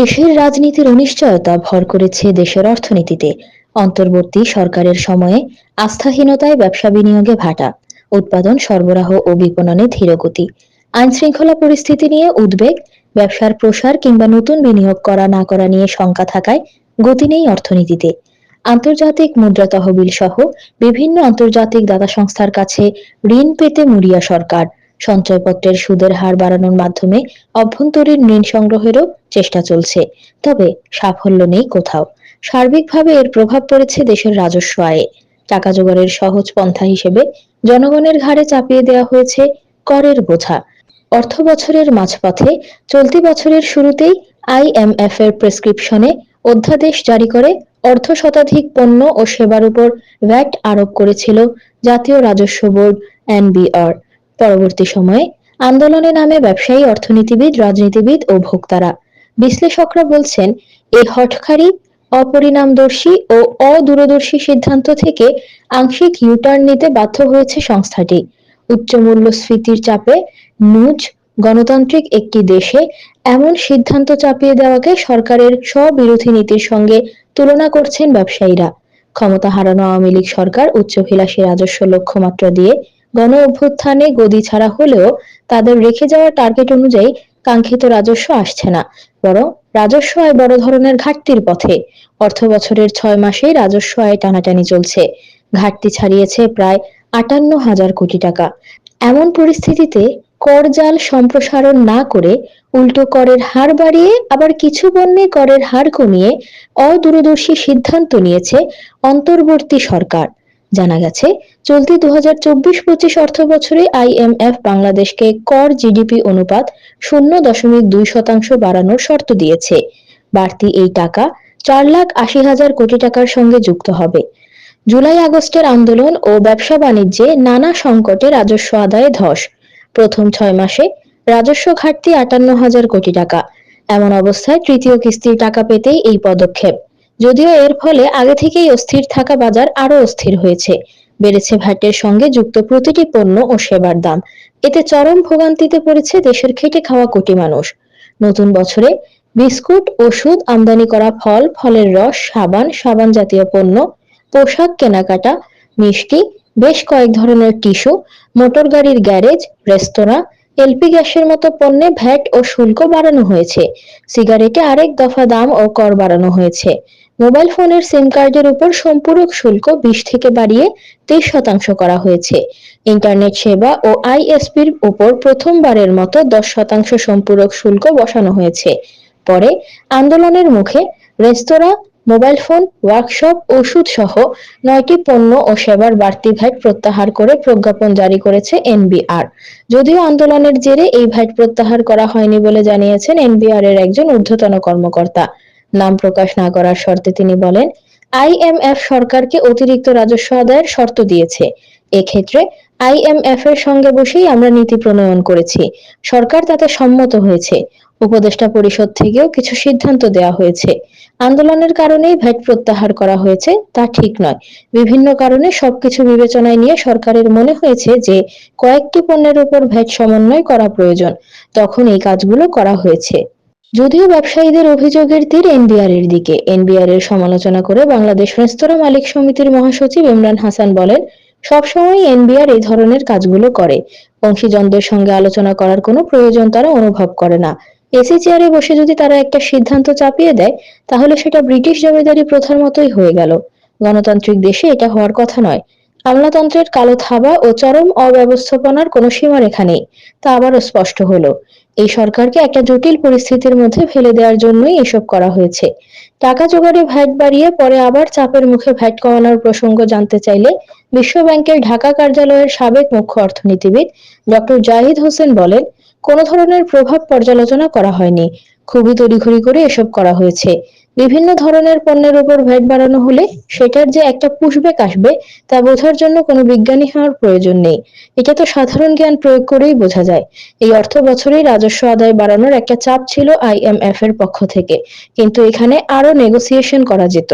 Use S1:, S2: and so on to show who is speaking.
S1: দেশের রাজনীতির অনিশ্চয়তা ভর করেছে দেশের অর্থনীতিতে। অন্তর্বর্তী সরকারের সময়ে আস্থাহীনতায় ব্যবসা বিনিয়োগে ভাটা, উৎপাদন সরবরাহ ও বিপণনে ধীরগতি। আইন শৃঙ্খলা পরিস্থিতি নিয়ে উদ্বেগ, ব্যবসার প্রসার কিংবা নতুন বিনিয়োগ করা না করা নিয়ে শঙ্কা থাকায় গতি নেই অর্থনীতিতে। আন্তর্জাতিক মুদ্রা তহবিল সহ বিভিন্ন আন্তর্জাতিক দাতা সংস্থার কাছে ঋণ পেতে মুড়িয়া সরকার। সঞ্চয়পত্রের সুদের হার বাড়ানোর মাধ্যমে অভ্যন্তরীণ ঋণ সংগ্রহেরও চেষ্টা চলছে। তবে সাফল্য নেই কোথাও। সার্বিকভাবে এর প্রভাব পড়েছে দেশের রাজস্ব আয়ে। টাকা জোগাড়ের সহজ পন্থা হিসেবে জনগণের ঘাড়ে চাপিয়ে দেওয়া হয়েছে করের বোঝা। অর্থ বছরের মাঝপথে চলতি বছরের শুরুতেই আইএমএফ এর প্রেসক্রিপশনে অধ্যাদেশ জারি করে অর্ধ শতাধিক পণ্য ও সেবার উপর ভ্যাট আরোপ করেছিল জাতীয় রাজস্ব বোর্ড এনবিআর পরবর্তী সময়ে আন্দোলনে নামে ব্যবসায়ী, অর্থনীতিবিদ, রাজনীতিবিদ ও ভোক্তারা। বিশ্লেষকরা বলছেন এই হঠকারী অপরিণামদর্শী ও অদূরদর্শী সিদ্ধান্ত থেকে আংশিক ইউটার্ন নিতে বাধ্য হয়েছে সংস্থাটি। উচ্চ মূল্যস্ফীতির চাপে নুজ গণতান্ত্রিক একটি দেশে এমন সিদ্ধান্ত চাপিয়ে দেওয়াকে সরকারের স্ববিরোধী নীতির সঙ্গে তুলনা করছেন ব্যবসায়ীরা। ক্ষমতা হারানো আওয়ামী লীগ সরকার উচ্চভিলাষী রাজস্ব লক্ষ্যমাত্রা দিয়ে গণ অভ্যুত্থানে গদি ছাড়া হলেও তাদের রেখে যাওয়া টার্গেট অনুযায়ী কাঙ্ক্ষিত রাজস্ব আসছে না। বরং রাজস্ব আয় বড় ধরনের ঘাটতির পথে অর্থ বছরের ছয় মাসেই রাজস্ব আয় টানাটানি চলছে। ঘাটতি ছাড়িয়েছে প্রায় আটান্ন হাজার কোটি টাকা। এমন পরিস্থিতিতে কর জাল সম্প্রসারণ না করে উল্টো করের হার বাড়িয়ে আবার কিছু পণ্যে করের হার কমিয়ে অদূরদর্শী সিদ্ধান্ত নিয়েছে অন্তর্বর্তী সরকার। জানা গেছে, চলতি দু হাজার চব্বিশ পঁচিশ অর্থ বছরে আইএমএফ বাংলাদেশকে কর জিডিপি অনুপাত শূন্য দশমিক দুই শতাংশ বাড়ানোর শর্ত দিয়েছে। বাড়তি এই টাকা চার লাখ আশি হাজার কোটি টাকার সঙ্গে যুক্ত হবে। জুলাই আগস্টের আন্দোলন ও ব্যবসা বাণিজ্যে নানা সংকটে রাজস্ব আদায়ে ধস। প্রথম ছয় মাসে রাজস্ব ঘাটতি আটান্ন হাজার কোটি টাকা। এমন অবস্থায় তৃতীয় কিস্তির টাকা পেতেই এই পদক্ষেপ। যদিও এর ফলে আগে থেকেই অস্থির থাকা বাজার আরও অস্থির হয়েছে। বেড়েছে ভ্যাটের সঙ্গে যুক্ত প্রতিটি পণ্য ও সেবার দাম। এতে চরম ভোগান্তিতে পড়েছে দেশের খেটে খাওয়া কোটি মানুষ। নতুন বছরে বিস্কুট, ওষুধ, আমদানি করা ফল, ফলের রস, সাবান সাবান জাতীয় পণ্য, পোশাক, কেনাকাটা, মিষ্টি, বেশ কয়েক ধরনের টিস্যু মোটর গাড়ির গ্যারেজ, রেস্তোরাঁ এলপি গ্যাসের মতো পণ্যে ভ্যাট ও শুল্ক বাড়ানো হয়েছে। সিগারেটে আরেক দফা দাম ও কর বাড়ানো হয়েছে। মোবাইল ফোনের সিম কার্ডের উপর সম্পূরক শুল্ক বিশ থেকে বাড়িয়ে তেইশ শতাংশ করা হয়েছে। ইন্টারনেট সেবা ও আইএসপির উপর প্রথমবারের মতো দশ শতাংশ সম্পূরক শুল্ক বসানো হয়েছে। পরে আন্দোলনের মুখে রেস্তোরাঁ মোবাইল ফোন, ওয়ার্কশপ ওষুধ সহ নয়টি পণ্য ও সেবার বাড়তি ভ্যাট প্রত্যাহার করে প্রজ্ঞাপন জারি করেছে এনবিআর। যদিও আন্দোলনের জেরে এই ভ্যাট প্রত্যাহার করা হয়নি বলে জানিয়েছেন এনবিআর এর একজন ঊর্ধ্বতন কর্মকর্তা। নাম প্রকাশ না করার শর্তে তিনি বলেন আইএমএফ সরকারকে অতিরিক্ত রাজস্ব আদায়ের শর্ত দিয়েছে। এক্ষেত্রে আইএমএফ এর সঙ্গে বসেই আমরা নীতি প্রণয়ন করেছি। সরকার তাতে সম্মত হয়েছে। উপদেষ্টা পরিষদ থেকেও কিছু সিদ্ধান্ত দেওয়া হয়েছে। আন্দোলনের কারণেই ভ্যাট প্রত্যাহার করা হয়েছে, তা ঠিক নয়। বিভিন্ন কারণে সবকিছু বিবেচনায় নিয়ে সরকারের মনে হয়েছে যে, কয়েকটি পণ্যের উপর ভ্যাট সমন্বয় করা প্রয়োজন। তখন এই কাজগুলো করা হয়েছে। যদিও ব্যবসায়ীদের অভিযোগের তীর এনবিআর এর দিকে। এনবিআর এর সমালোচনা করে বাংলাদেশ রেস্তোরাঁ মালিক সমিতির মহাসচিব ইমরান হাসান বলেন সবসময় এনবিআর এই ধরনের কাজগুলো করে। অংশীজনদের সঙ্গে আলোচনা করার কোনো প্রয়োজন তারা অনুভব করে না। এসি চেয়ারে বসে যদি তারা একটা সিদ্ধান্ত চাপিয়ে দেয়, তাহলে সেটা ব্রিটিশ জমিদারি প্রথার মতোই হয়ে গেল। গণতান্ত্রিক দেশে এটা হওয়ার কথা নয়। আমলাতন্ত্রের কালো থাবা ও চরম অব্যবস্থাপনার কোনো সীমারেখা নেই, তা আবারও স্পষ্ট হলো। এই সরকারকে একটা জটিল পরিস্থিতির মধ্যে ফেলে দেওয়ার জন্যই এসব করা হয়েছে। টাকা জোগাড়ে ভ্যাট বাড়িয়ে পরে আবার চাপের মুখে ভ্যাট কমানোর প্রসঙ্গ জানতে চাইলে বিশ্ব ব্যাংকের ঢাকা কার্যালয়ের সাবেক মুখ্য অর্থনীতিবিদ ডক্টর জাহিদ হোসেন বলেন, কোনো ধরনের প্রভাব পর্যালোচনা করা হয়নি। খুবই তড়িঘড়ি করে এসব করা হয়েছে। বিভিন্ন ধরনের পণ্যের উপর ভ্যাট বাড়ানো হলে সেটার যে একটা পুষব্যাক আসবে তা বোঝার জন্য কোনো বিজ্ঞানী হওয়ার প্রয়োজন নেই। এটা তো সাধারণ জ্ঞান প্রয়োগ করেই বোঝা যায়। এই অর্থ বছরেই রাজস্ব আদায় বাড়ানোর একটা চাপ ছিল আইএমএফ এর পক্ষ থেকে। কিন্তু এখানে আরও নেগোসিয়েশন করা যেত।